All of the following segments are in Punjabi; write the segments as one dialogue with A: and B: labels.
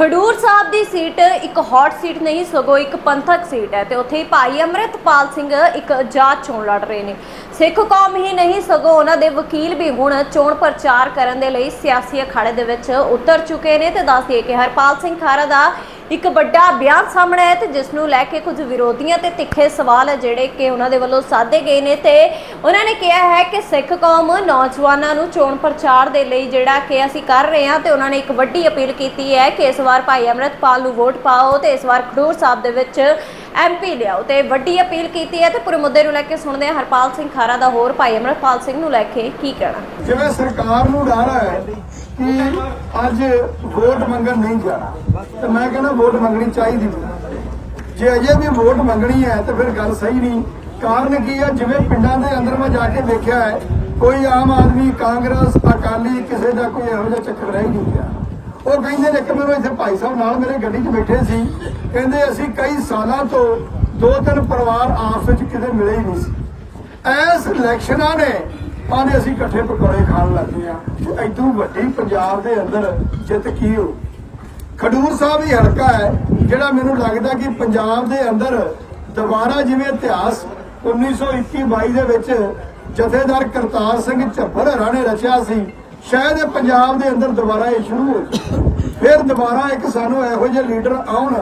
A: ਖਡੂਰ ਸਾਹਿਬ ਦੀ ਸੀਟ ਇੱਕ ਹੌਟ ਸੀਟ ਨਹੀਂ, ਸਗੋਂ ਇੱਕ ਪੰਥਕ ਸੀਟ ਹੈ ਤੇ ਉੱਥੇ ਹੀ ਭਾਈ ਅਮਰਿਤਪਾਲ ਸਿੰਘ ਇੱਕ ਆਜ਼ਾਦ ਚੋਣ ਲੜ ਰਹੇ ਨੇ। ਸਿੱਖ ਕੌਮ ਹੀ ਨਹੀਂ, ਸਗੋਂ ਉਹਨਾਂ ਦੇ ਵਕੀਲ ਵੀ ਹੁਣ ਚੋਣ ਪ੍ਰਚਾਰ ਕਰਨ ਦੇ ਲਈ ਸਿਆਸੀ ਅਖਾੜੇ ਦੇ ਵਿੱਚ ਉਤਰ ਚੁੱਕੇ ਨੇ ਤੇ ਦੱਸ ਕਿ ਹਰਪਾਲ ਸਿੰਘ ਖਾਰਾ ਦਾ ਇੱਕ ਵੱਡਾ ਬਿਆਨ ਸਾਹਮਣੇ ਆਇਆ ਤੇ ਜਿਸ ਨੂੰ ਲੈ ਕੇ ਕੁਝ ਵਿਰੋਧੀਆਂ ਤੇ ਤਿੱਖੇ ਸਵਾਲ ਹੈ ਜਿਹੜੇ ਕਿ ਉਹਨਾਂ ਦੇ ਵੱਲੋਂ ਸਾਧੇ ਗਏ ਨੇ ਤੇ ਉਹਨਾਂ ਨੇ ਕਿਹਾ ਹੈ ਕਿ ਸਿੱਖ ਕੌਮ ਨੌਜਵਾਨਾਂ ਨੂੰ ਚੋਣ ਪ੍ਰਚਾਰ ਦੇ ਲਈ ਜਿਹੜਾ ਕਿ ਅਸੀਂ ਕਰ ਰਹੇ ਹਾਂ ਤੇ ਉਹਨਾਂ ਨੇ ਇੱਕ ਵੱਡੀ ਅਪੀਲ ਕੀਤੀ ਹੈ ਕਿ ਇਸ ਵਾਰ ਭਾਈ ਅਮਰਿਤਪਾਲ ਨੂੰ ਵੋਟ ਪਾਓ ਤੇ ਇਸ ਵਾਰ ਖਡੂਰ ਸਾਹਿਬ ਦੇ ਵਿੱਚ ਐਮਪੀ ਲਿਆਓ ਤੇ ਵੱਡੀ ਅਪੀਲ ਕੀਤੀ ਹੈ ਤੇ ਪੂਰੇ ਮੁੱਦੇ ਨੂੰ ਲੈ ਕੇ ਸੁਣਦੇ ਹਾਂ ਹਰਪਾਲ ਸਿੰਘ ਖਾਰਾ ਦਾ ਹੋਰ ਭਾਈ ਅਮਰਿਤਪਾਲ ਸਿੰਘ ਨੂੰ ਲੈ ਕੇ ਕੀ ਕਹਿਣਾ।
B: ਜਿਵੇਂ ਸਰਕਾਰ ਨੂੰ ਡਰ ਹੈ ਕਿ ਅੱਜ ਵੋਟ ਮੰਗਣ ਨਹੀਂ ਜਾਣਾ, ਤੇ ਮੈਂ ਕਹਿੰਦਾ ਵੋਟ ਮੰਗਣੀ ਚਾਹੀਦੀ ਜੇ ਅਜੇ ਵੀ ਵੋਟ ਮੰਗਣੀ ਹੈ ਤੇ ਫਿਰ ਗੱਲ ਸਹੀ ਨਹੀਂ। ਕਾਰਨ ਕੀ ਹੈ? ਜਿਵੇਂ ਪਿੰਡਾਂ ਦੇ ਅੰਦਰ ਮੈਂ ਜਾ ਕੇ ਦੇਖਿਆ ਹੈ, ਕੋਈ ਆਮ ਆਦਮੀ, ਕਾਂਗਰਸ, ਅਕਾਲੀ, ਕਿਸੇ ਦਾ ਕੋਈ ਇਹੋ ਜਿਹਾ ਚੱਕਰ ਰਹਿ ਹੀ ਨਹੀਂ ਗਿਆ। ਉਹ ਕਹਿੰਦੇ ਨੇ ਇੱਕ ਮੈਨੂੰ ਇੱਥੇ ਭਾਈ ਸਾਹਿਬ ਨਾਲ ਮੇਰੇ ਗੱਡੀ 'ਚ ਬੈਠੇ ਸੀ। ਕਹਿੰਦੇ ਅਸੀਂ ਕਈ ਸਾਲਾਂ ਤੋਂ ਦੋ ਤਿੰਨ ਪਰਿਵਾਰ ਆਪਸ ਵਿੱਚ ਕਿਤੇ ਮਿਲੇ ਹੀ ਨਹੀਂ ਸੀ। ਐਸ ਇਲੈਕਸ਼ਨਾਂ ਨੇ ਆਨੇ ਅਸੀਂ ਇਕੱਠੇ ਪਕੌੜੇ ਖਾਣ ਲੱਗੇ ਆ ਤੇ ਵੱਡੀ ਪੰਜਾਬ ਦੇ ਅੰਦਰ ਜਿੱਤ ਕੀ ਹੋ ਖਡੂਰ ਸਾਹਿਬ ਹੀ ਹਲਕਾ ਹੈ, ਜਿਹੜਾ ਮੈਨੂੰ ਲੱਗਦਾ ਕਿ ਪੰਜਾਬ ਦੇ ਅੰਦਰ ਦੁਬਾਰਾ ਜਿਵੇਂ ਇਤਿਹਾਸ 1921-22 ਦੇ ਵਿੱਚ ਜਥੇਦਾਰ ਕਰਤਾਰ ਸਿੰਘ ਝੱਬਰ ਹਰਾਂ ਨੇ ਰਚਿਆ ਸੀ ਸ਼ਾਇਦ ਇਹ ਪੰਜਾਬ ਦੇ ਅੰਦਰ ਦੁਬਾਰਾ ਇਹ ਸ਼ੁਰੂ ਹੋ ਜਾਵੇ। ਫਿਰ ਦੁਬਾਰਾ ਇੱਕ ਸਾਨੂੰ ਇਹੋ ਜਿਹੇ ਲੀਡਰ ਆਉਣ,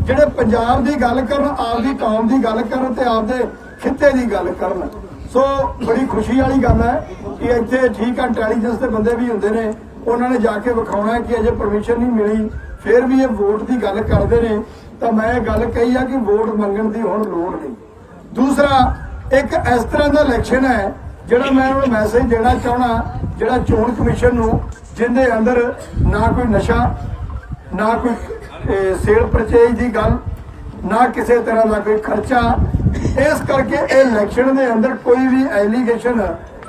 B: ਜਿਹੜੇ ਪੰਜਾਬ ਦੀ ਗੱਲ ਕਰਨ, ਆਪਦੀ ਕੌਮ ਦੀ ਗੱਲ ਕਰਨ ਤੇ ਆਪਦੇ ਖਿੱਤੇ ਦੀ ਗੱਲ ਕਰਨ। ਸੋ ਬੜੀ ਖੁਸ਼ੀ ਵਾਲੀ ਗੱਲ ਹੈ ਕਿ ਇੱਥੇ ਠੀਕ ਆ ਇੰਟੈਲੀਜੈਂਸ ਦੇ ਬੰਦੇ ਵੀ ਹੁੰਦੇ ਨੇ। ਉਹਨਾਂ ਨੇ ਜਾ ਕੇ ਵਿਖਾਉਣਾ ਕਿ ਅਜੇ ਪਰਮਿਸ਼ਨ ਨਹੀਂ ਮਿਲੀ। ਫਿਰ ਵੀ ਇਹ ਵੋਟ ਦੀ ਗੱਲ ਕਰਦੇ ਨੇ। ਤਾਂ ਮੈਂ ਇਹ ਗੱਲ ਕਹੀ ਆ ਕਿ ਵੋਟ ਮੰਗਣ ਦੀ ਹੁਣ ਲੋੜ ਨਹੀਂ। ਦੂਸਰਾ, ਇੱਕ ਇਸ ਤਰ੍ਹਾਂ ਦਾ ਇਲੈਕਸ਼ਨ ਹੈ, ਜਿਹੜਾ ਮੈਂ ਉਹਨੂੰ ਮੈਸੇਜ ਦੇਣਾ ਚਾਹਣਾ ਜਿਹੜਾ ਚੋਣ ਕਮਿਸ਼ਨ ਨੂੰ, ਜਿਹਦੇ ਅੰਦਰ ਨਾ ਕੋਈ ਨਸ਼ਾ, ਨਾ ਕੋਈ ਸੇਲ ਪਰਚੇਜ ਦੀ ਗੱਲ, ਨਾ ਕਿਸੇ ਤਰ੍ਹਾਂ ਦਾ ਕੋਈ ਖਰਚਾ, ਇਸ ਕਰਕੇ ਇਹ ਇਲੈਕਸ਼ਨ ਦੇ ਅੰਦਰ ਕੋਈ ਵੀ ਐਲੀਗੇਸ਼ਨ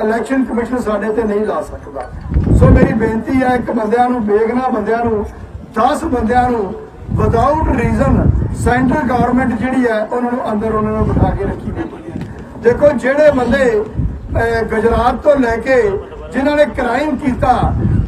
B: ਇਲੈਕਸ਼ਨ ਕਮਿਸ਼ਨ ਸਾਡੇ ਤੇ ਨਹੀਂ ਲਾ ਸਕਦਾ। ਸੋ ਮੇਰੀ ਬੇਨਤੀ ਹੈ, ਇੱਕ ਬੰਦਿਆਂ ਨੂੰ, ਬੇਗਨਾ ਬੰਦਿਆਂ ਨੂੰ 10 ਬੰਦਿਆਂ ਨੂੰ ਵਿਦਆਊਟ ਰੀਜ਼ਨ ਸੈਂਟਰ ਗਵਰਨਮੈਂਟ ਜਿਹੜੀ ਹੈ, ਉਹਨਾਂ ਨੂੰ ਅੰਦਰ ਉਹਨਾਂ ਨੂੰ ਬਿਠਾ ਕੇ ਰੱਖੀ ਗਈ ਦੇਖੋ, ਜਿਹੜੇ ਬੰਦੇ ਗੁਜਰਾਤ ਤੋਂ ਲੈ ਕੇ ਜਿਨ੍ਹਾਂ ਨੇ ਕ੍ਰਾਈਮ ਕੀਤਾ,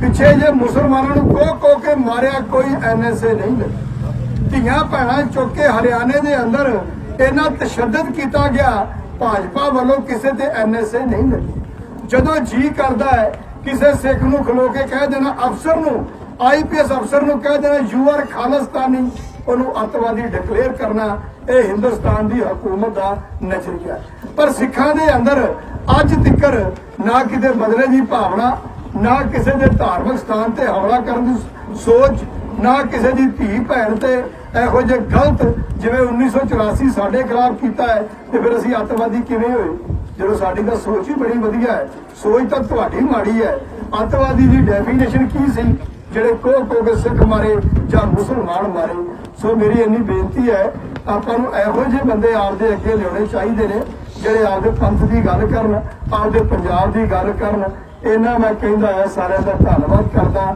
B: ਪਿੱਛੇ ਜੇ ਮੁਸਲਮਾਨਾਂ ਨੂੰ ਕੋ ਕੋ ਕੇ ਮਾਰਿਆ, ਕੋਈ ਐਨਐਸਏ ਨਹੀਂ ਲੱਗੀ ਧੀਆਂ ਭੈਣਾਂ ਚੁੱਕ ਕੇ ਹਰਿਆਣੇ ਦੇ ਅੰਦਰ ਇੰਨਾ ਤਸ਼ੱਦਦ ਕੀਤਾ ਗਿਆ, ਭਾਜਪਾ ਵੱਲੋਂ ਕਿਸੇ ਤੇ ਐਨਐਸਏ ਨਹੀਂ ਲੱਗੀ ਜਦੋਂ ਜੀ ਕਰਦਾ ਹੈ, ਕਿਸੇ ਸਿੱਖ ਨੂੰ ਖਲੋ ਕੇ ਕਹਿ ਦੇਣਾ, ਅਫਸਰ ਨੂੰ ਆਈਪੀਐਸ ਅਫਸਰ ਨੂੰ ਕਹਿ ਦੇਣਾ ਯੂ ਆਰ ਖਾਲਿਸਤਾਨੀ, ਉਹਨੂੰ ਅਤਵਾਦੀ ਡਿਕਲੇਅਰ ਕਰਨਾ ਇਹ ਹਿੰਦੁਸਤਾਨ ਦੀ ਹਕੂਮਤ ਦਾ ਨਜ਼ਰੀਆ ਪਰ ਸਿੱਖਾਂ ਦੇ ਅੰਦਰ ਅੱਜ ਤੱਕਰ ਨਾ ਕਿਤੇ ਬਦਲੇ ਦੀ ਭਾਵਨਾ, ਨਾ ਕਿਸੇ ਦੇ ਧਾਰਮਿਕ ਸਥਾਨ ਤੇ ਹਮਲਾ ਕਰਨ ਦੀ ਸੋਚ, ਨਾ ਕਿਸੇ ਦੀ ਧੀ ਭੈਣ ਤੇ ਇਹੋ ਜਿਹੇ ਗਲਤ ਜਿਵੇਂ 1984 ਸਾਡੇ ਖਿਲਾਫ ਕੀਤਾ ਹੈ ਤੇ ਫਿਰ ਅਸੀਂ ਅੱਤਵਾਦੀ ਕਿਵੇਂ ਹੋਏ? ਜਦੋਂ ਸਾਡੀ ਤਾਂ ਸੋਚ ਹੀ ਬੜੀ ਵਧੀਆ ਹੈ। ਸੋਚ ਤਾਂ ਤੁਹਾਡੀ ਮਾੜੀ ਹੈ। ਅੱਤਵਾਦੀ ਦੀ ਡੈਫੀਨੇਸ਼ਨ ਕੀ ਸੀ? ਜਿਹੜੇ ਕੋਹ ਕੋਹ ਕੇ ਸਿੱਖ ਮਾਰੇ ਜਾਂ ਮੁਸਲਮਾਨ ਮਾਰੇ। ਸੋ ਮੇਰੀ ਇੰਨੀ ਬੇਨਤੀ ਹੈ ਆਪਾਂ ਨੂੰ ਇਹੋ ਜਿਹੇ ਬੰਦੇ ਆਪਦੇ ਅੱਗੇ ਲਿਆਉਣੇ ਚਾਹੀਦੇ ਨੇ, ਜਿਹੜੇ ਆਪਦੇ ਪੰਥ ਦੀ ਗੱਲ ਕਰਨ, ਆਪਦੇ ਪੰਜਾਬ ਦੀ ਗੱਲ ਕਰਨ। ਇਹਨਾਂ ਮੈਂ ਕਹਿੰਦਾ ਹਾਂ ਸਾਰਿਆਂ ਦਾ ਧੰਨਵਾਦ ਕਰਦਾ।